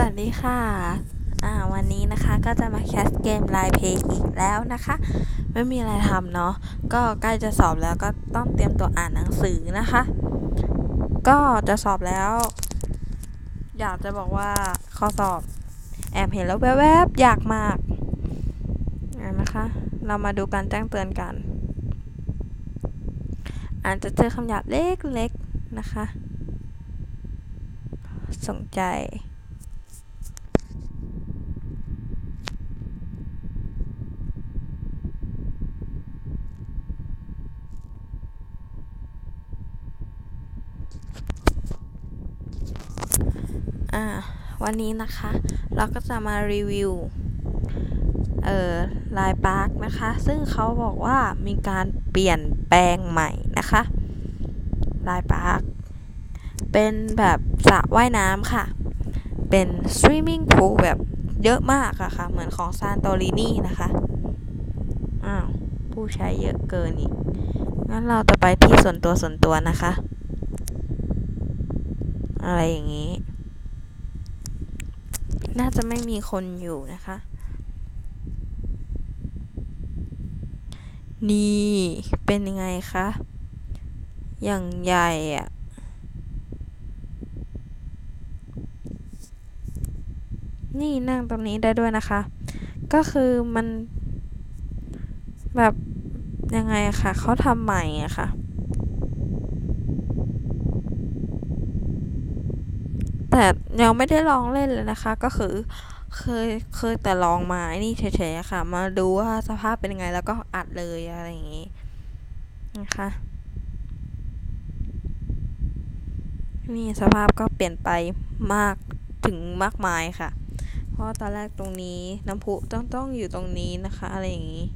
วัสดีค่ะ อ่า วันนี้นะคะก็จะมาแคสเกมไลน์เพย์อีกแล้วนะคะ ไม่มีอะไรทำเนาะ ก็ใกล้จะสอบแล้วก็ต้องเตรียมตัวอ่านหนังสือนะคะ ก็จะสอบแล้ว อยากจะบอกว่าข้อสอบ แอบเห็นแล้วแวบๆ อยากมากนะคะ เรามาดูการแจ้งเตือนกัน อาจจะเจอคำหยาบเล็กๆ นะคะ สนใจ อ่า วันนี้นะคะ เราก็จะมารีวิว เอ่อลายปาร์คนะคะ ซึ่งเขาบอกว่ามีการเปลี่ยนแปลงใหม่นะคะลายปาร์คเป็นแบบสระว่ายน้ำค่ะ เป็น swimming pool แบบเยอะมากอะค่ะ เหมือนของซานโตรินีนะคะ อ้าว ผู้ใช้เยอะเกินอีก งั้นเราจะไปที่ส่วนตัวส่วนตัวนะคะ อะไรอย่างนี้ น่าจะไม่มีคนอยู่นะคะ นี่เป็นยังไงคะ อย่างใหญ่อะนี่นั่งตรงนี้ได้ด้วยนะคะ ก็คือมันแบบยังไงอะคะเขาทำใหม่อะค่ะ แต่ยังไม่ได้ลองเล่นเลยนะคะ ก็คือเคยเคยแต่ลองมาไอ้นี่เฉยๆอะค่ะ มาดูว่าสภาพเป็นยังไงแล้วก็อัดเลยอะไรอย่างงี้นะคะนี่สภาพก็เปลี่ยนไปมากถึงมากมายค่ะ เพราะตอนแรกตรงนี้น้ำพุต้องต้องอยู่ตรงนี้นะคะ อะไรอย่างนี้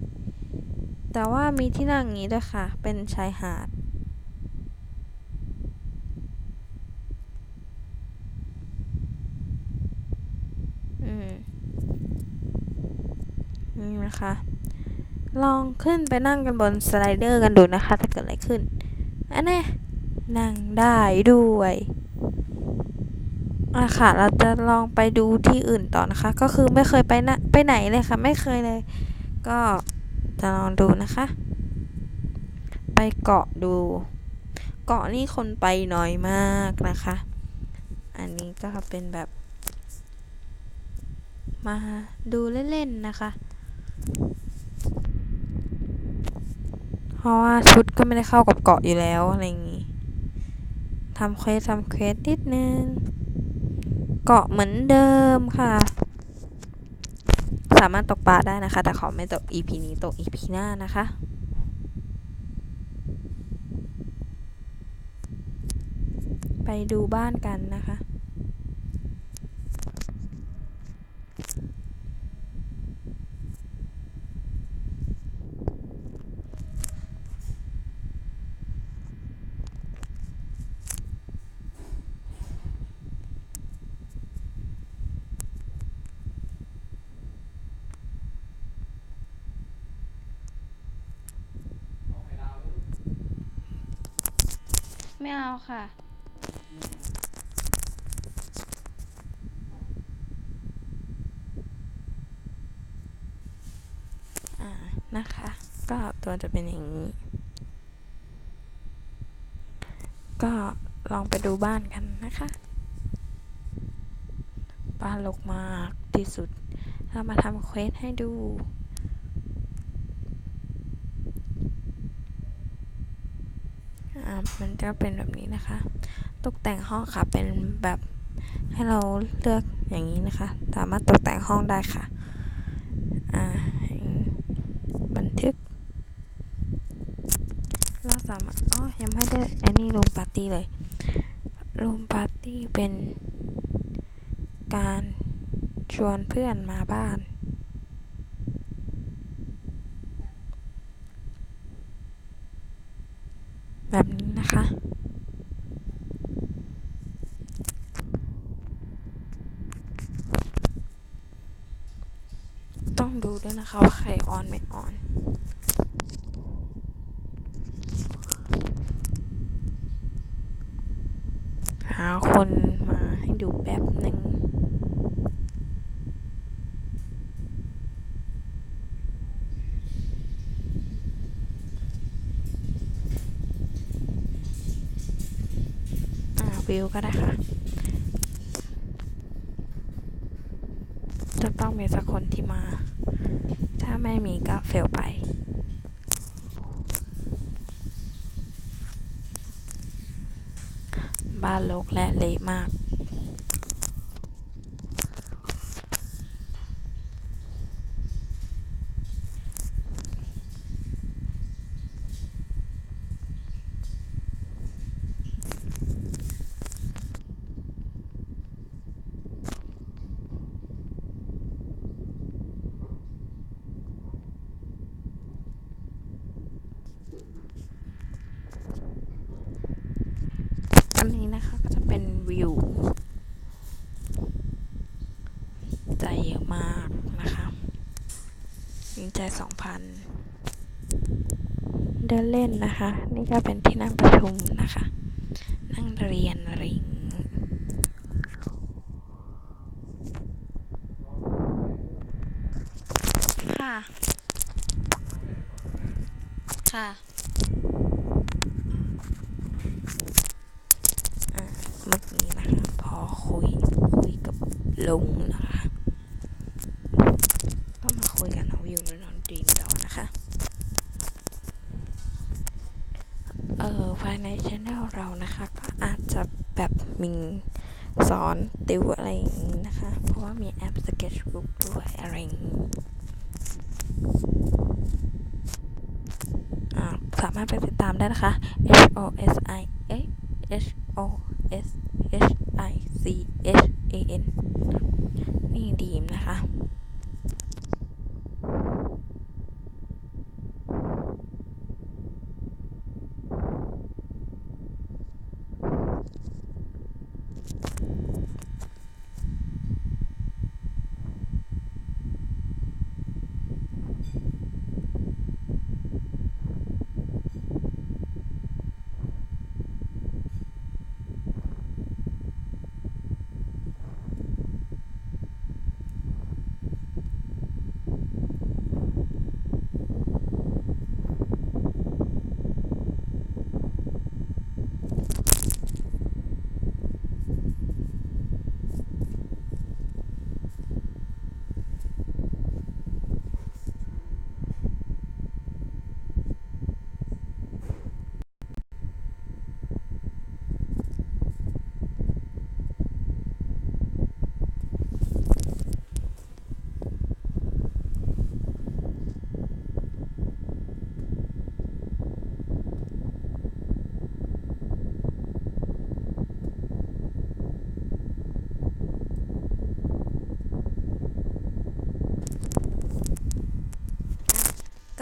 แต่ว่ามีที่นั่งอย่างนี้ด้วยค่ะ เป็นชายหาด อืม นะคะ ลองขึ้นไปนั่งกันบนสไลเดอร์กันดูนะคะ ถ้าเกิดอะไรขึ้นอันนี้นั่งได้ด้วยอะค่ะ เราจะลองไปดูที่อื่นต่อนะคะ ก็คือไม่เคยไปนะไปไหนเลยค่ะ ไม่เคยเลย ก็จะลองดูนะคะ ไปเกาะดู เกาะนี่คนไปน้อยมากนะคะ อันนี้ก็เป็นแบบ มาดูเล่นๆนะคะ เพราะว่าชุดก็ไม่ได้เข้ากับเกาะอยู่แล้วอะไรอย่างนี้ทำเควสทำเควสนิดนึง เกาะเหมือนเดิมค่ะ สามารถตกปลาได้นะคะ แต่ขอไม่ตก EP นี้ตก EP หน้านะคะไปดูบ้านกันนะคะ ไม่เอาค่ะ อ่า นะคะ ก็ตัวจะเป็นอย่างนี้ ก็ลองไปดูบ้านกันนะคะ บ้านลกมากที่สุด เรามาทำเควสให้ดู อ่า มันจะเป็นแบบนี้นะคะ ตกแต่งห้องค่ะ เป็นแบบให้เราเลือกอย่างนี้นะคะ สามารถตกแต่งห้องได้ค่ะ อ่า บันทึก เราสามารถ อ๋อ ยังไม่ได้อันนี้รูมปาร์ตี้เลย รูมปาร์ตี้เป็นการชวนเพื่อนมาบ้าน นะคะ ต้องดูด้วยนะคะว่าใครออนไม่ออนหาคนมาให้ดูแป๊บหนึ่ง วิวก็ได้ค่ะ จะต้องมีสักคนที่มา ถ้าไม่มีก็เฟลไปบ้านลกและเละมาก อันนี้นะคะก็จะเป็นวิว ใจเยอะมากนะคะยิ งใจสองพันเดินเล่นนะคะ นี่ก็เป็นที่นั่งประชุมนะคะ นั่งเรียนริงค่ะ ค่ะเมื่อกี้นะคะ พอคุย คุยกับลุงนะคะ ก็มาคุยกับน้อง วิวและนองดีมต่อนะคะ เออภายในช anel เรานะคะ ก็อาจจะแบบมีสอนติวอะไรอย่างนี้นะคะ เพราะว่ามีแอป Sketchbook ด้วยอะไรอย่างนี้สามารถไปติดตามได้นะคะ H O S I เอ้ H O S H I C H A N นี่ดีมนะคะ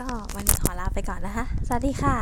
ก็วันนี้ขอลาไปก่อนนะคะ สวัสดีค่ะ